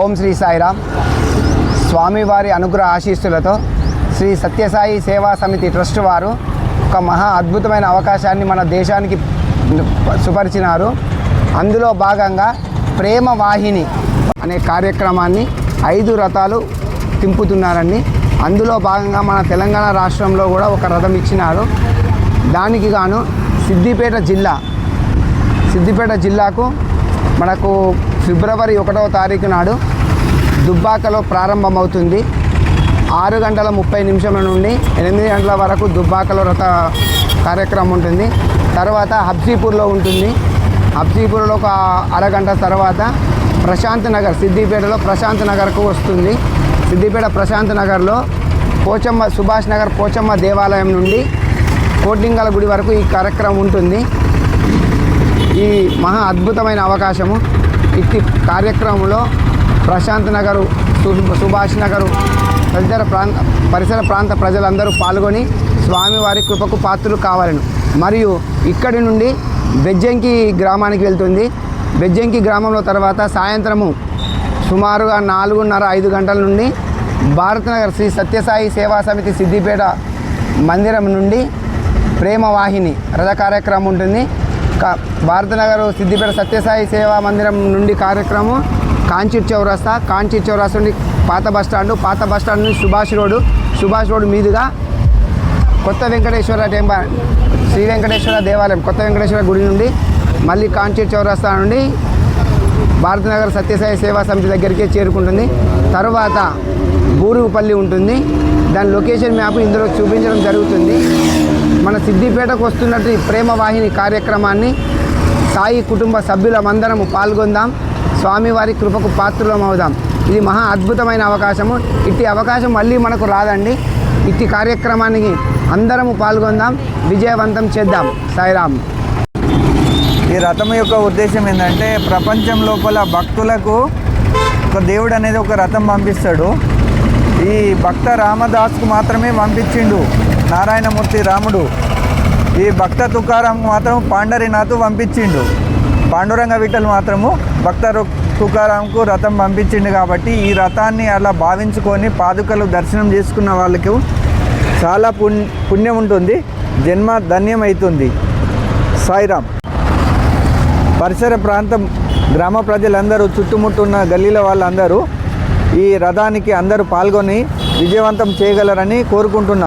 ఓం శ్రీ సాయిరామ్. స్వామివారి అనుగ్రహ ఆశీస్సులతో శ్రీ సత్యసాయి సేవా సమితి ట్రస్ట్ వారు ఒక మహా అద్భుతమైన అవకాశాన్ని మన దేశానికి సుపరిచినారు. అందులో భాగంగా ప్రేమ వాహిని అనే కార్యక్రమాన్ని ఐదు రథాలు తింపుతున్నారండి అందులో భాగంగా మన తెలంగాణ రాష్ట్రంలో కూడా ఒక రథం ఇచ్చినారు. దానికి గాను సిద్దిపేట జిల్లా సిద్దిపేట జిల్లాకు మనకు ఫిబ్రవరి ఒకటవ తారీఖు నాడు దుబ్బాకలో ప్రారంభమవుతుంది. ఆరు గంటల ముప్పై నిమిషం నుండి ఎనిమిది గంటల వరకు దుబ్బాకలో రథ కార్యక్రమం ఉంటుంది. తర్వాత హబ్సీపూర్లో ఉంటుంది. హబ్సీపూర్లో ఒక అరగంట తర్వాత ప్రశాంత్ నగర్ సిద్దిపేటలో ప్రశాంత్ నగర్కు వస్తుంది. సిద్దిపేట ప్రశాంత్ నగర్లో పోచమ్మ సుభాష్ నగర్ పోచమ్మ దేవాలయం నుండి కోటింగల గుడి వరకు ఈ కార్యక్రమం ఉంటుంది. ఈ మహా అద్భుతమైన అవకాశము. ఇట్టి కార్యక్రమంలో ప్రశాంత్ నగరు సు- సుభాష్ నగరు తదితర ప్రాంత పరిసర ప్రాంత ప్రజలందరూ పాల్గొని స్వామివారి కృపకు పాత్రలు కావాలను. మరియు ఇక్కడి నుండి బెజ్జంకి గ్రామానికి వెళ్తుంది. బెజ్జంకి గ్రామంలో తర్వాత సాయంత్రము సుమారుగా నాలుగున్నర ఐదు గంటల నుండి భారతనగర్ శ్రీ సత్యసాయి సేవా సమితి సిద్దిపేట మందిరం నుండి ప్రేమవాహిని రథ కార్యక్రమం ఉంటుంది. కా- భారతనగర్ సిద్దిపేట సత్యసాయి సేవా మందిరం నుండి కార్యక్రమం కాంచీర్ చౌరస్తా కాంచీర్ చౌరస్తా నుండి పాత బస్టాండ్ పాత బస్ స్టాండ్ నుండి సుభాష్ రోడ్డు సుభాష్ రోడ్డు మీదుగా కొత్త వెంకటేశ్వర టెంపుల్ శ్రీ వెంకటేశ్వర దేవాలయం కొత్త వెంకటేశ్వర గుడి నుండి మళ్ళీ కాంచీర్ చౌరస్తా నుండి భారతనగర్ సత్యసాయి సేవా సమితి దగ్గరికే చేరుకుంటుంది. తర్వాత బూరుగుపల్లి ఉంటుంది. దాని లొకేషన్ మ్యాప్ ఇందులో చూపించడం జరుగుతుంది. మన సిద్దిపేటకు వస్తున్నట్టు ఈ ప్రేమ వాహిని కార్యక్రమాన్ని సాయి కుటుంబ సభ్యులమందరము పాల్గొందాం. స్వామివారి కృపకు పాత్రులమవుదాం ఇది మహా అద్భుతమైన అవకాశము. ఇట్టి అవకాశం మళ్ళీ మనకు రాదండి. ఇట్టి కార్యక్రమానికి అందరము పాల్గొందాం. విజయవంతం చేద్దాం. సాయిరామ్. ఈ రథం యొక్క ఉద్దేశం ఏంటంటే ప్రపంచం లోపల భక్తులకు ఒక దేవుడు అనేది ఒక రథం పంపిస్తాడు. ఈ భక్త రామదాస్కు మాత్రమే పంపించిండు నారాయణమూర్తి రాముడు. ఈ భక్త తుకారాంకు మాత్రం పాండరీనాథ్ పంపించిండు. పాండురంగ విఠల్ మాత్రము భక్త తుకారాంకు రథం పంపించిండు కాబట్టి ఈ రథాన్ని అలా భావించుకొని పాదుకలు దర్శనం చేసుకున్న వాళ్ళకు చాలా పుణ్ పుణ్యం ఉంటుంది జన్మ ధన్యమవుతుంది సాయిరామ్. పరిసర ప్రాంతం గ్రామ ప్రజలందరూ చుట్టుముట్టున్న గల్లీల వాళ్ళందరూ ఈ రథానికి అందరూ పాల్గొని విజయవంతం చేయగలరని కోరుకుంటున్నారు